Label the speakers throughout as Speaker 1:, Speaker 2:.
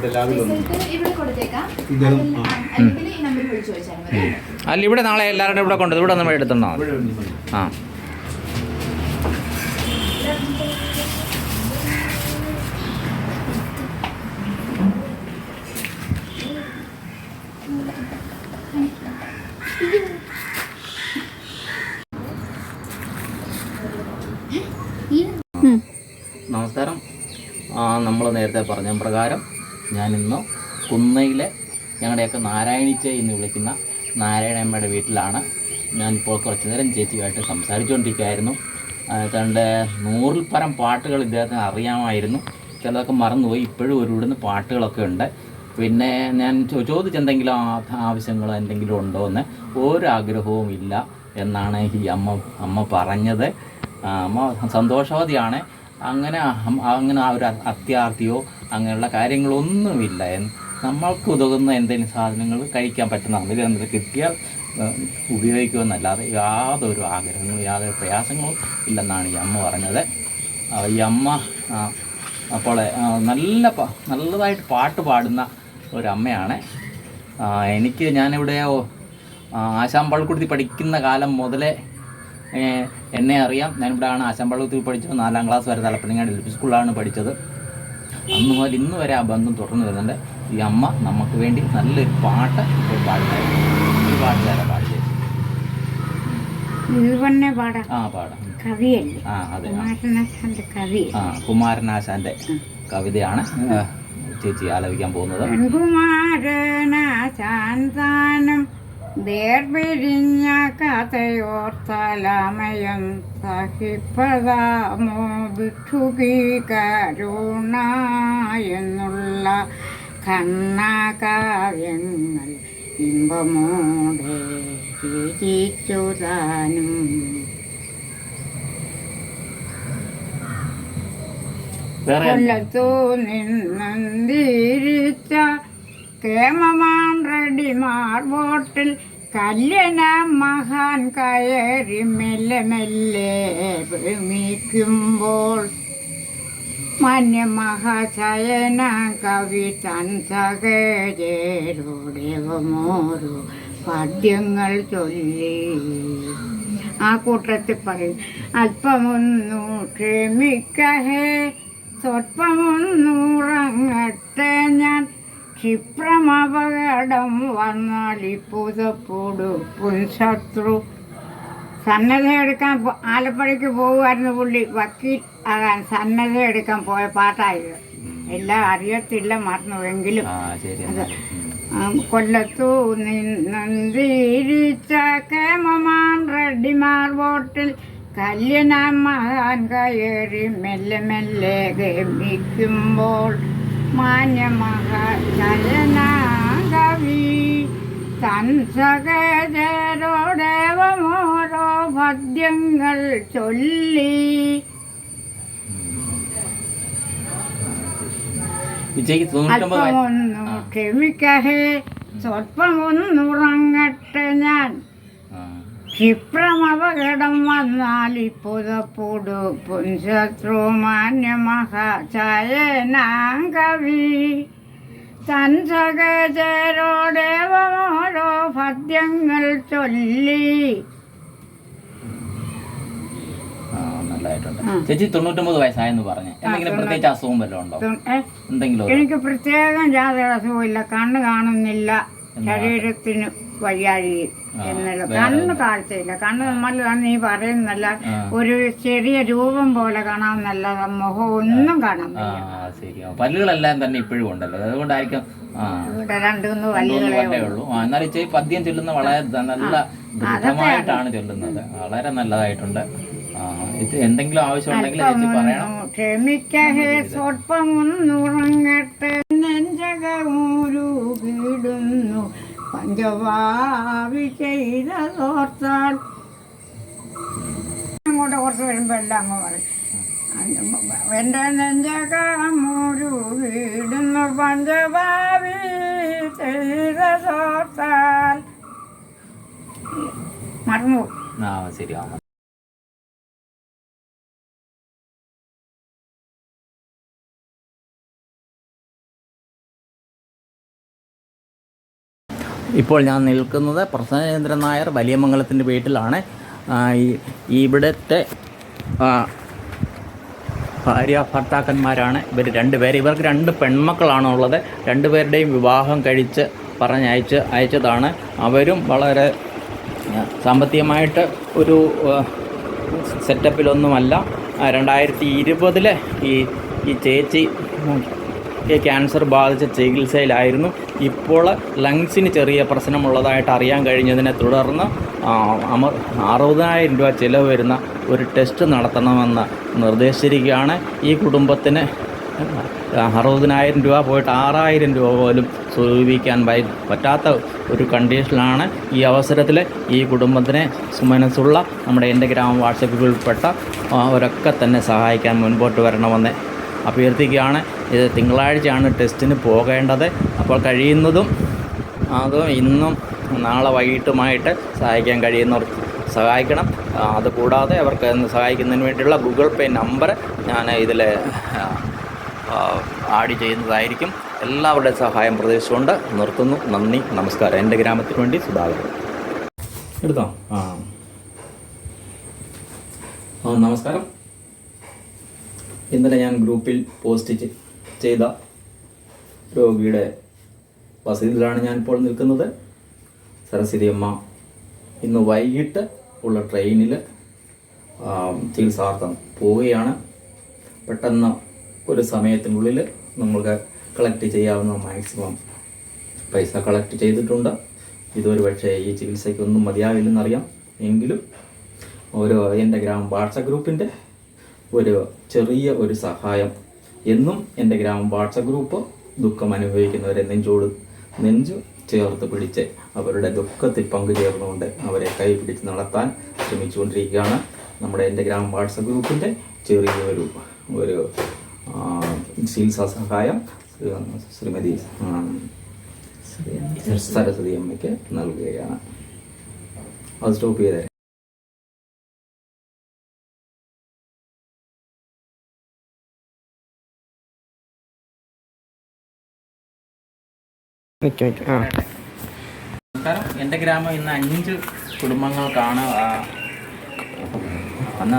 Speaker 1: മതി.
Speaker 2: അല്ല ഇവിടെ നാളെ എല്ലാവരുടെ ഇവിടെ കൊണ്ടു ഇവിടെ നമ്മൾ എടുത്തുണ്ടോ
Speaker 3: ആ. നമസ്കാരം.
Speaker 2: ആ നമസ്കാരം നമ്മൾ നേരത്തെ പറഞ്ഞ പ്രകാരം ഞാനിന്ന് കുന്നയിലെ ഞങ്ങളുടെയൊക്കെ നാരായണിച്ച എന്ന് വിളിക്കുന്ന നാരായണമ്മയുടെ വീട്ടിലാണ്. ഞാനിപ്പോൾ കുറച്ച് നേരം ചേച്ചിയുമായിട്ട് സംസാരിച്ചുകൊണ്ടിരിക്കുകയായിരുന്നു. തന്റെ നൂറിൽ പരം പാട്ടുകൾ ഇദ്ദേഹത്തിന് അറിയാമായിരുന്നു. ചിലതൊക്കെ മറന്നുപോയി. ഇപ്പോഴും ഒരു ഇവിടുന്ന് പാട്ടുകളൊക്കെ ഉണ്ട്. പിന്നെ ഞാൻ ചോദിച്ചെന്തെങ്കിലും ആ- ആവശ്യങ്ങളോ എന്തെങ്കിലും ഉണ്ടോ എന്ന് ഒരാഗ്രഹവും ഇല്ല എന്നാണ് ഈ അമ്മ അമ്മ പറഞ്ഞത്. അമ്മ സന്തോഷവതിയാണ്. അങ്ങനെ അങ്ങനെ ആ ഒരു അത്യാർത്ഥിയോ അങ്ങനെയുള്ള കാര്യങ്ങളൊന്നുമില്ല. നമ്മൾക്ക് ഉതകുന്ന എന്തെങ്കിലും സാധനങ്ങൾ കഴിക്കാൻ പറ്റുന്ന അതിൽ എന്തെങ്കിലും കിട്ടിയാൽ ഉപയോഗിക്കുമെന്നല്ലാതെ യാതൊരു ആഗ്രഹങ്ങളും യാതൊരു പ്രയാസങ്ങളും ഇല്ലെന്നാണ് ഈ അമ്മ പറഞ്ഞത്. ഈ അമ്മ അപ്പോൾ നല്ല നല്ലതായിട്ട് പാട്ട് പാടുന്ന ഒരമ്മയാണ്. എനിക്ക് ഞാനിവിടെ ആശാം പള്ളിക്കുടുത്തി പഠിക്കുന്ന കാലം മുതലേ എന്നെ അറിയാം. ഞാനിവിടെയാണ് ആശാം പള്ളിക്കുത്തി പഠിച്ചത്. നാലാം ക്ലാസ് വരെ തലപ്പണിങ്ങാട് എൽ പി സ്കൂളിലാണ് പഠിച്ചത്. അന്ന് മുതൽ ഇന്ന് വരെ ആ ബന്ധം തുടർന്ന് വരുന്നുണ്ട്. ഈ അമ്മ നമുക്ക് വേണ്ടി നല്ലൊരു പാട്ട് ഇപ്പോൾ പാടുന്നതായിരുന്നു ഒരു പാട്ട് പാടി ചേച്ചി.
Speaker 4: പാടാം.
Speaker 2: ആ പാടാം.
Speaker 4: കവിയല്ലേ?
Speaker 2: ആ അതെ.
Speaker 4: കുമാരനാശാന്റെ കവി.
Speaker 2: ആ കുമാരനാശാന്റെ കവിതയാണ് ചേച്ചി ആലപിക്കാൻ പോകുന്നത്.
Speaker 4: കുമാരനാശാന്താനം താനും വേർപിരിഞ്ഞ കഥയോർത്തലമയം സഹിപ്പതാമോ? വിക്ഷുകി കരുണ എന്നുള്ള ഖണ്ണകാവ്യങ്ങൾ ഇമ്പമോടെ രചിച്ചു താനും കൊല്ലത്തു നിന്നീരിച്ച കേമമാൻ റെഡിമാർ ബോട്ടിൽ കല്യന മഹാൻ കയറി മെല്ലെ മെല്ലെ ഭ്രമിക്കുമ്പോൾ മാന്യമഹാശയന കവി തൻ സഹചേരോടേവമോരോ പദ്യങ്ങൾ ചൊല്ലി. ആ കൂട്ടത്തിൽ പറയും അല്പമൊന്നു ക്ഷമിക്കഹേ സ്വൽപ്പമൊന്നുറങ്ങട്ടെ ഞാൻ ക്ഷിപ്രമപകടം വന്നാൽ പുതപ്പൊടുപ്പും ശത്രു സന്നദ്ധ എടുക്കാൻ ആലപ്പുഴയ്ക്ക് പോകുമായിരുന്നു പുള്ളി. വക്കീൽ ആകാൻ സന്നദ്ധ എടുക്കാൻ പോയ പാട്ടായത് എല്ലാം അറിയത്തില്ല മറന്നുവെങ്കിലും. കൊല്ലത്തു നിന്നീരിച്ച കേമമാൻ റെഡിമാർ ബോട്ടിൽ കല്യനാൻ മഹാൻ കയറി മെല്ലെ മെല്ലെ ഗമിക്കുമ്പോൾ മാന്യമഹാചലന കവി തൻ സകേതരോടേവമോരോ പദ്യങ്ങൾ ചൊല്ലി അല്പമൊന്നു ക്ഷമിക്കഹേ സ്വൽപ്പമൊന്നുറങ്ങട്ടെ ഞാൻ. ക്ഷിപ്രമപകടം വന്നാൽ പുതപ്പൊടുപ്പും ശത്രു മഹാചായനാങ്കവി തൻ പദ്യങ്ങൾ ചൊല്ലി.
Speaker 2: ചേച്ചി തൊണ്ണൂറ്റൊമ്പത് വയസ്സായെന്ന് പറഞ്ഞു. എന്തെങ്കിലും പ്രത്യേകിച്ച് അസുഖം വല്ലതും ഉണ്ടോ? എന്തെങ്കിലും
Speaker 4: എനിക്ക് പ്രത്യേകം ജാതക അസുഖമില്ല കണ്ണ് കാണുന്നില്ല. ശരീരത്തിന് വയ്യാഴി എന്നുള്ള കണ്ണ് കാഴ്ചയില്ല കണ്ണ് നമ്മൾ നീ പറയുന്നല്ല. ഒരു ചെറിയ രൂപം പോലെ കാണാമെന്നല്ല മുഖം ഒന്നും കാണാൻ
Speaker 2: പല്ലുകളെല്ലാം തന്നെ ഇപ്പോഴും ഉണ്ടല്ലോ. അതുകൊണ്ടായിരിക്കും
Speaker 4: ഇവിടെ രണ്ടു
Speaker 2: രണ്ടുമൂന്ന്
Speaker 4: വല്ലുകളെ
Speaker 2: ഉള്ളൂ. എന്നാൽ ചേച്ചി പദ്യം ചൊല്ലുന്ന വളരെ നല്ല ദൃഢമായിട്ടാണ് ചൊല്ലുന്നത്. വളരെ നല്ലതായിട്ടുണ്ട്. ഇത് എന്തെങ്കിലും ആവശ്യമുണ്ടെങ്കിൽ ചേച്ചി പറയണം.
Speaker 4: ക്ഷമിക്കഹേ സ്വല്പമൊന്നുറങ്ങട്ടെ നെഞ്ചകമൂരു പഞ്ചവാവി ചെയ്തതോർത്താൽ അങ്ങോട്ട് കുറച്ച് വരുമ്പോ എല്ലാം അങ്ങ് പറയും. എന്റെ നെഞ്ചകാമൊരു വീടുന്നു പഞ്ചവാവി ചെയ്തതോർത്താൽ
Speaker 2: മറന്നു ശരി ആ ഇപ്പോൾ ഞാൻ നിൽക്കുന്നത് പ്രസന്നചന്ദ്രൻ നായർ വലിയമംഗലത്തിന്റെ വീട്ടിലാണ്. ഇവിടുത്തെ ഭാര്യ ഭർത്താക്കന്മാരാണ് ഇവർ രണ്ടുപേർ ഇവർക്ക് രണ്ട് പെൺമക്കളാണുള്ളത് രണ്ടുപേരുടെയും വിവാഹം കഴിച്ച് പറഞ്ഞയച്ച് അയച്ചതാണ്. അവരും വളരെ സാമ്പത്തികമായിട്ട് ഒരു സെറ്റപ്പിലൊന്നുമല്ല രണ്ടായിരത്തി ഇരുപതിൽ ഈ ഈ ചേച്ചി ക്യാൻസർ ബാധിച്ച ചികിത്സയിലായിരുന്നു. ഇപ്പോൾ ലങ്സിന് ചെറിയ പ്രശ്നമുള്ളതായിട്ട് അറിയാൻ കഴിഞ്ഞതിനെ തുടർന്ന് അമർ അമ അറുപതിനായിരം രൂപ ചിലവ് വരുന്ന ഒരു ടെസ്റ്റ് നടത്തണമെന്ന് നിർദ്ദേശിച്ചിരിക്കുകയാണ്. ഈ കുടുംബത്തിന് അറുപതിനായിരം രൂപ പോയിട്ട് ആറായിരം രൂപ പോലും സ്വരൂപിക്കാൻ പറ്റാത്ത ഒരു കണ്ടീഷനിലാണ് ഈ അവസരത്തിൽ ഈ കുടുംബത്തിനെ സുമനസ്സുള്ള നമ്മുടെ എന്റെ ഗ്രാമം വാട്സപ്പിൽ ഉൾപ്പെട്ട അവരൊക്കെ തന്നെ സഹായിക്കാൻ മുൻപോട്ട് വരണമെന്ന് അഭ്യർത്ഥിക്കുകയാണ്. ഇത് തിങ്കളാഴ്ചയാണ് ടെസ്റ്റിന് പോകേണ്ടത്. അപ്പോൾ കഴിയുന്നതും അതും ഇന്നും നാളെ വൈകിട്ടുമായിട്ട് സഹായിക്കാൻ കഴിയുന്നവർ സഹായിക്കണം. അതുകൂടാതെ അവർക്ക് സഹായിക്കുന്നതിന് വേണ്ടിയുള്ള ഗൂഗിൾ പേ നമ്പർ ഞാൻ ഇതിൽ ആഡ് ചെയ്യുന്നതായിരിക്കും. എല്ലാവരുടെ സഹായം പ്രതീക്ഷിച്ചുകൊണ്ട് നിർത്തുന്നു. നന്ദി നമസ്കാരം. എന്റെ ഗ്രാമത്തിന് വേണ്ടി സുധാകരൻ. എടുത്തോ? ആ നമസ്കാരം. ഇന്നലെ ഞാൻ ഗ്രൂപ്പിൽ പോസ്റ്റ് ചെയ്ത രോഗിയുടെ വസതിയിലാണ് ഞാൻ ഇപ്പോൾ നിൽക്കുന്നത്. സരസ്വതി അമ്മ ഇന്ന് വൈകിട്ട് ഉള്ള ട്രെയിനിൽ ചികിത്സാർത്ഥം പോവുകയാണ്. പെട്ടെന്ന് ഒരു സമയത്തിനുള്ളിൽ നമ്മൾക്ക് കളക്ട് ചെയ്യാവുന്ന മാക്സിമം പൈസ കളക്ട് ചെയ്തിട്ടുണ്ട്. ഇതൊരു പക്ഷേ ഈ ചികിത്സയ്ക്കൊന്നും മതിയാവില്ലെന്നറിയാം. എങ്കിലും ഓരോ എന്റെ ഗ്രാമം വാട്സപ്പ് ഗ്രൂപ്പിന്റെ ഒരു ചെറിയ ഒരു സഹായം. എന്നും എന്റെ ഗ്രാമം വാട്സപ്പ് ഗ്രൂപ്പ് ദുഃഖം അനുഭവിക്കുന്നവരെ നെഞ്ചോട് നെഞ്ചു ചേർത്ത് പിടിച്ച് അവരുടെ ദുഃഖത്തിൽ പങ്കുചേർന്നുകൊണ്ട് അവരെ കൈ പിടിച്ച് നടത്താൻ ശ്രമിച്ചുകൊണ്ടിരിക്കുകയാണ് നമ്മുടെ എന്റെ ഗ്രാമം വാട്സപ്പ് ഗ്രൂപ്പിന്റെ ചെറിയൊരു ഒരു ചികിത്സാ സഹായം ശ്രീമതി സരസ്വതി അമ്മയ്ക്ക് നൽകുകയാണ്. അത് സ്റ്റോപ്പ് ചെയ്തേ. നമസ്കാരം. എന്റെ ഗ്രാമം ഇന്ന് അഞ്ച് കുടുംബങ്ങൾക്കാണ് ആ, അന്ന്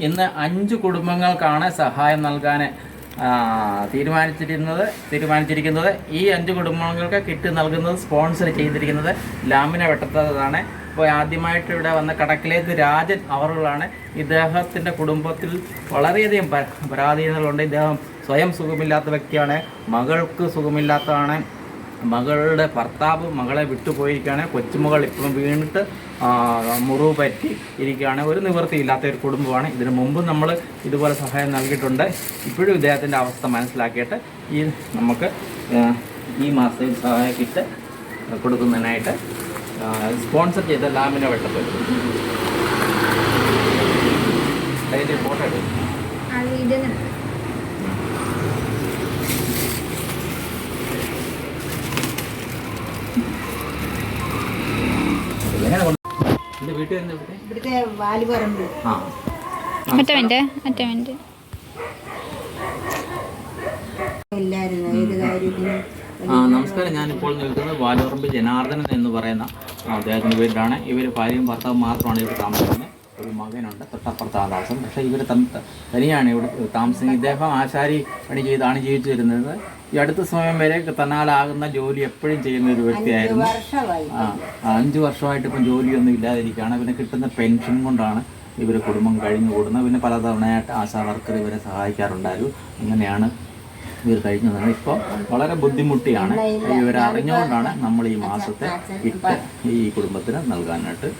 Speaker 2: ഇന്ന് അഞ്ച് കുടുംബങ്ങൾക്കാണ് സഹായം നൽകാൻ തീരുമാനിച്ചിരുന്നത് തീരുമാനിച്ചിരിക്കുന്നത്. ഈ അഞ്ച് കുടുംബങ്ങൾക്ക് കിറ്റ് നൽകുന്നത് സ്പോൺസർ ചെയ്തിരിക്കുന്നത് ലാമിന വെട്ടത്തതാണ്. ഇപ്പോൾ ആദ്യമായിട്ട് ഇവിടെ വന്ന കടക്കിലേക്ക് രാജൻ അവറുകളാണ്. ഇദ്ദേഹത്തിന്റെ കുടുംബത്തിൽ വളരെയധികം പരാധീനതകളുണ്ട്. ഇദ്ദേഹം സ്വയം സുഖമില്ലാത്ത വ്യക്തിയാണ്. മകൾക്ക് സുഖമില്ലാത്തതാണ്. മകളുടെ ഭർത്താവ് മകളെ വിട്ടുപോയിരിക്കുകയാണ്. കൊച്ചുമകൾ ഇപ്പം വീണിട്ട് മുറിവ് പറ്റി ഇരിക്കുകയാണ്. ഒരു നിവൃത്തിയില്ലാത്ത ഒരു കുടുംബമാണ്. ഇതിനു മുമ്പ് നമ്മൾ ഇതുപോലെ സഹായം നൽകിയിട്ടുണ്ട്. ഇപ്പോഴും ഇദ്ദേഹത്തിന്റെ അവസ്ഥ മനസ്സിലാക്കിയിട്ട് ഈ നമുക്ക് ഈ മാസം സഹായ കിറ്റ് കൊടുക്കുന്നതിനായിട്ട് സ്പോൺസർ ചെയ്ത ലാമിനെ അതിന്റെ ഫോട്ടോ എടുക്കും
Speaker 1: അത് ഇടുന്നു
Speaker 2: എങ്ങനെ കൊണ്ട് എന്റെ വീട്ടിൽ വരുന്ന വീട്ടിൽ
Speaker 1: ഇവിടുത്തെ വാലുപറമ്പ്.
Speaker 2: ആ.
Speaker 5: ഒറ്റ മിനിറ്റ് ഒറ്റ മിനിറ്റ്
Speaker 1: ഇല്ലായിരുന്നു ഏത് കാര്യത്തിനും
Speaker 2: ആ നമസ്കാരം. ഞാനിപ്പോൾ നിൽക്കുന്നത് വാലുറമ്പ് ജനാർദ്ദനൻ എന്ന് പറയുന്ന അദ്ദേഹത്തിന്റെ വീട്ടിലാണ്. ഇവർ ഭാര്യയും ഭർത്താവും മാത്രമാണ് ഇവിടെ താമസിക്കുന്നത്. ഒരു മകനുണ്ട് തൊട്ടപ്പുറത്ത് താമസം. പക്ഷേ ഇവർ തനിയാണ് ഇവിടെ താമസിക്കുന്നത്. ഇദ്ദേഹം ആശാരി പണി ചെയ്താണ് ജീവിച്ചു വരുന്നത്. ഈ അടുത്ത സമയം വരെ തന്നാലാകുന്ന ജോലി എപ്പോഴും ചെയ്യുന്ന ഒരു വ്യക്തിയായിരുന്നു. ആ അഞ്ചു വർഷമായിട്ട് ഇപ്പം ജോലിയൊന്നും ഇല്ലാതിരിക്കുകയാണ്. പിന്നെ കിട്ടുന്ന പെൻഷൻ കൊണ്ടാണ് ഇവർ കുടുംബം കഴിഞ്ഞു കൂടുന്നത് പിന്നെ പലതവണയായിട്ട് ആശാ വർക്കർ ഇവരെ സഹായിക്കാറുണ്ടായിരുന്നു. അങ്ങനെയാണ് ഇവർ കഴിഞ്ഞു വന്നത് ഇപ്പോൾ വളരെ ബുദ്ധിമുട്ടിയാണ്. ഇവരറിഞ്ഞുകൊണ്ടാണ് നമ്മൾ ഈ മാസത്തെ ഇട്ട് ഈ കുടുംബത്തിന് നൽകാനായിട്ട്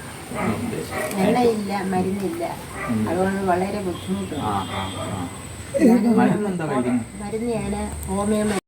Speaker 2: ഉദ്ദേശിച്ചത്
Speaker 1: വെള്ളമില്ല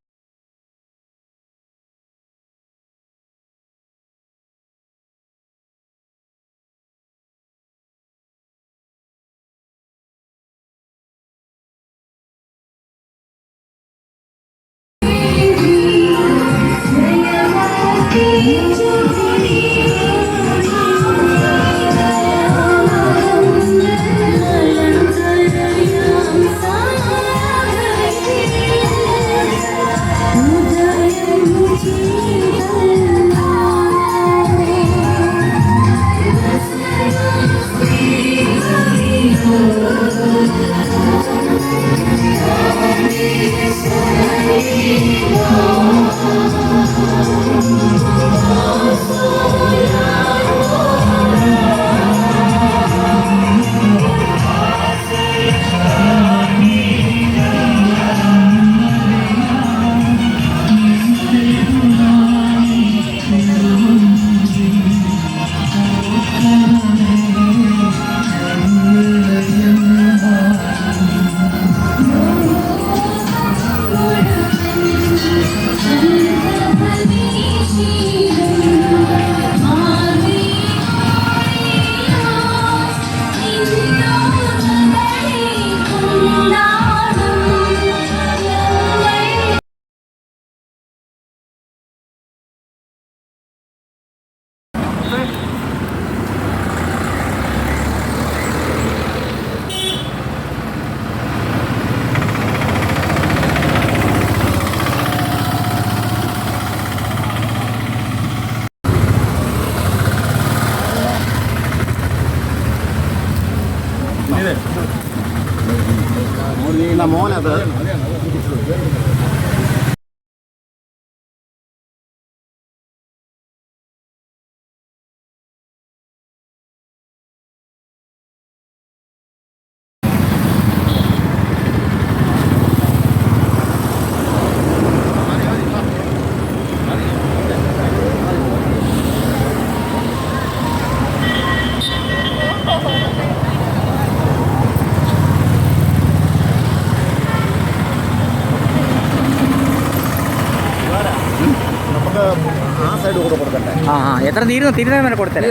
Speaker 2: ആ ആ. എത്ര തീരുന്നു? തീരുന്ന വരെ കൊടുത്തല്ലേ?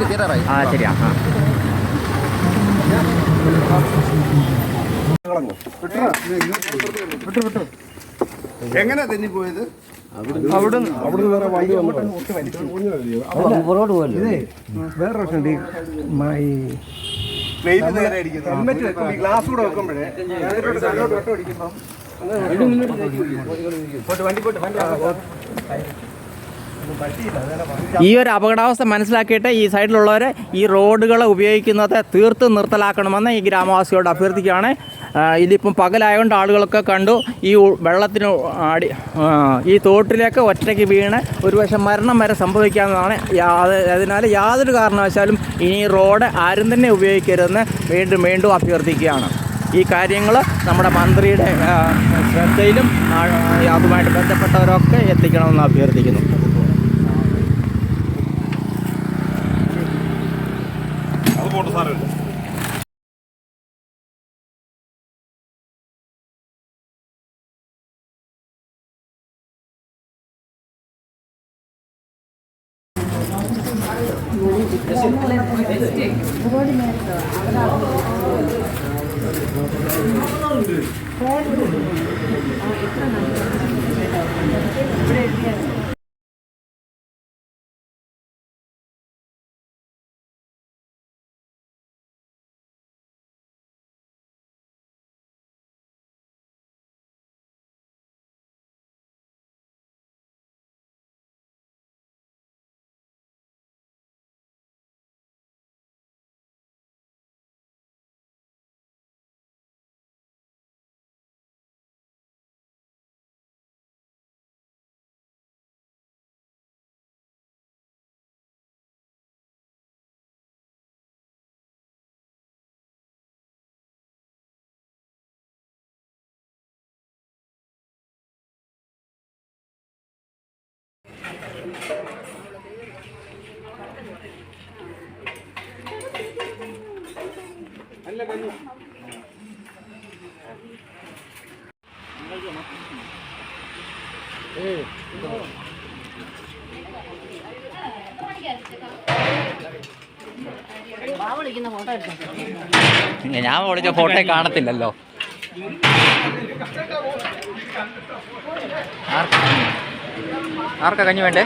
Speaker 2: ആ ശരിയാ. ആ.
Speaker 3: എങ്ങനെ ഈ പ്ലേറ്റ് നേരെ അടിക്കുന്നത് ഗ്ലാസ് കൂടെ വെക്കുമ്പോഴേ
Speaker 2: ഈ ഒരു അപകടാവസ്ഥ മനസ്സിലാക്കിയിട്ട് ഈ സൈഡിലുള്ളവർ ഈ റോഡുകൾ ഉപയോഗിക്കുന്നത് തീർത്തും നിർത്തലാക്കണമെന്ന് ഈ ഗ്രാമവാസിയോട് അഭ്യർത്ഥിക്കുകയാണ്. ഇതിപ്പം പകലായതുകൊണ്ട് ആളുകളൊക്കെ കണ്ടു. ഈ വെള്ളത്തിന് അടി ഈ തോട്ടിലേക്ക് ഒറ്റയ്ക്ക് വീണ് ഒരു പക്ഷേ മരണം വരെ സംഭവിക്കാവുന്നതാണ്. അതിനാൽ യാതൊരു കാരണവശാലും ഇനി റോഡ് ആരും തന്നെ ഉപയോഗിക്കരുതെന്ന് വീണ്ടും വീണ്ടും അഭ്യർത്ഥിക്കുകയാണ്. ഈ കാര്യങ്ങൾ നമ്മുടെ മന്ത്രിയുടെ ശ്രദ്ധയിലും അതുമായിട്ട് ബന്ധപ്പെട്ടവരൊക്കെ എത്തിക്കണമെന്ന് അഭ്യർത്ഥിക്കുന്നു.
Speaker 3: ഇവിടെ എഴുതിയാൽ
Speaker 2: ഞാൻ വിളിച്ച ഫോട്ടോ കാണത്തില്ലല്ലോ. ആർക്കാ കഞ്ഞി വേണ്ടേ?